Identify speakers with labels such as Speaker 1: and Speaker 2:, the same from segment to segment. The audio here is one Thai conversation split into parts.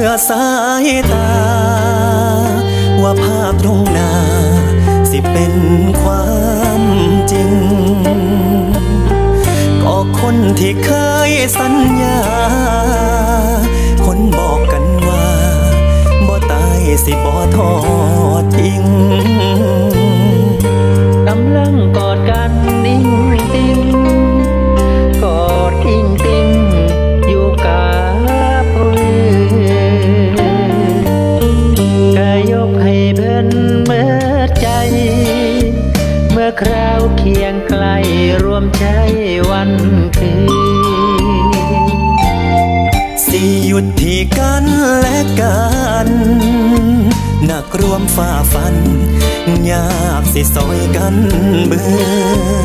Speaker 1: เสื้อสายตา ว่าภาพตรงหน้า สิเป็นความจริง ก็คนที่เคยสัญญา คนบอกกันว่า บ่ตายสิบ่ทอด
Speaker 2: คราวเคียงใกล้รวมใจวันคืน
Speaker 1: สิหยุดที่กันและกันหนักรวมฝ่าฟัน ยากสิซอยกันเบื่อ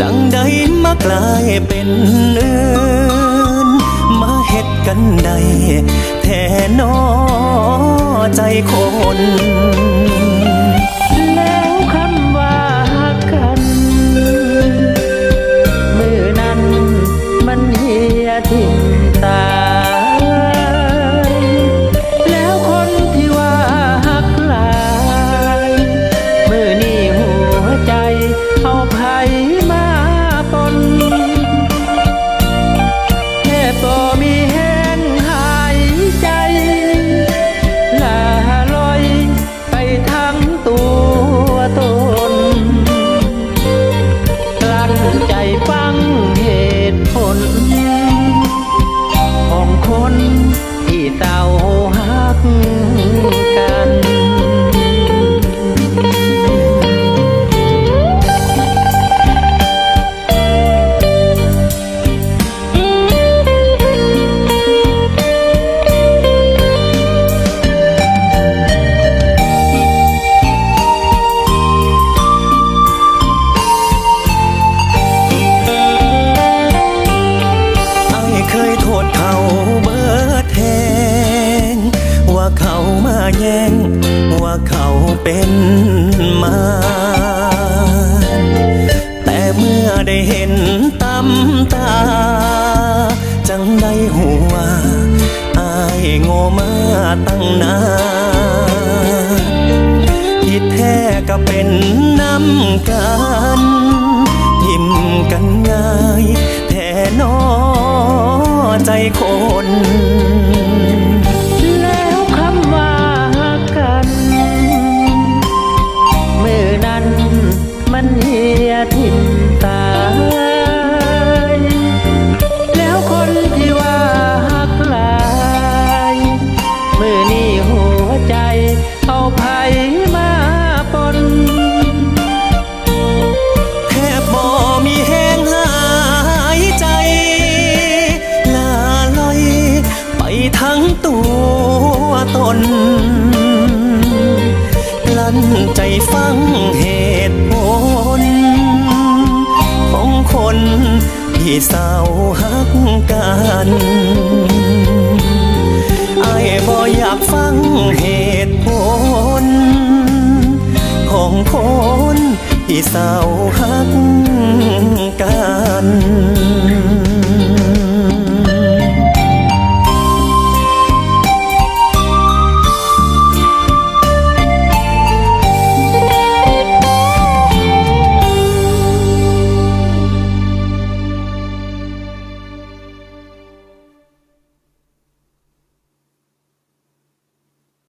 Speaker 1: จังใดมากลายเป็นเอื่นมาเฮ็ดกันใดแท่นอใจคน
Speaker 2: ว่าเขา
Speaker 1: เป็นมา แต่เมื่อได้เห็นตำตา จังได้หัวอายโง่มาตั้งนานที่แท้ก็เป็นน้ำกันทิมกันง่าย แท้นอใจคน
Speaker 2: ทิ่มตาย แล้วคนที่ว่าหักลายมือนี่หัวใจเอาไผมาปน
Speaker 1: แทบบ่มีแห้งหายใจ ลาลอยไปทั้งตัวตน กลั้นใจฟังเห ที่เศร้าวฮักกันไอ้บ่อยากฟังเหตุผล ของคนที่เศร้าวฮักกัน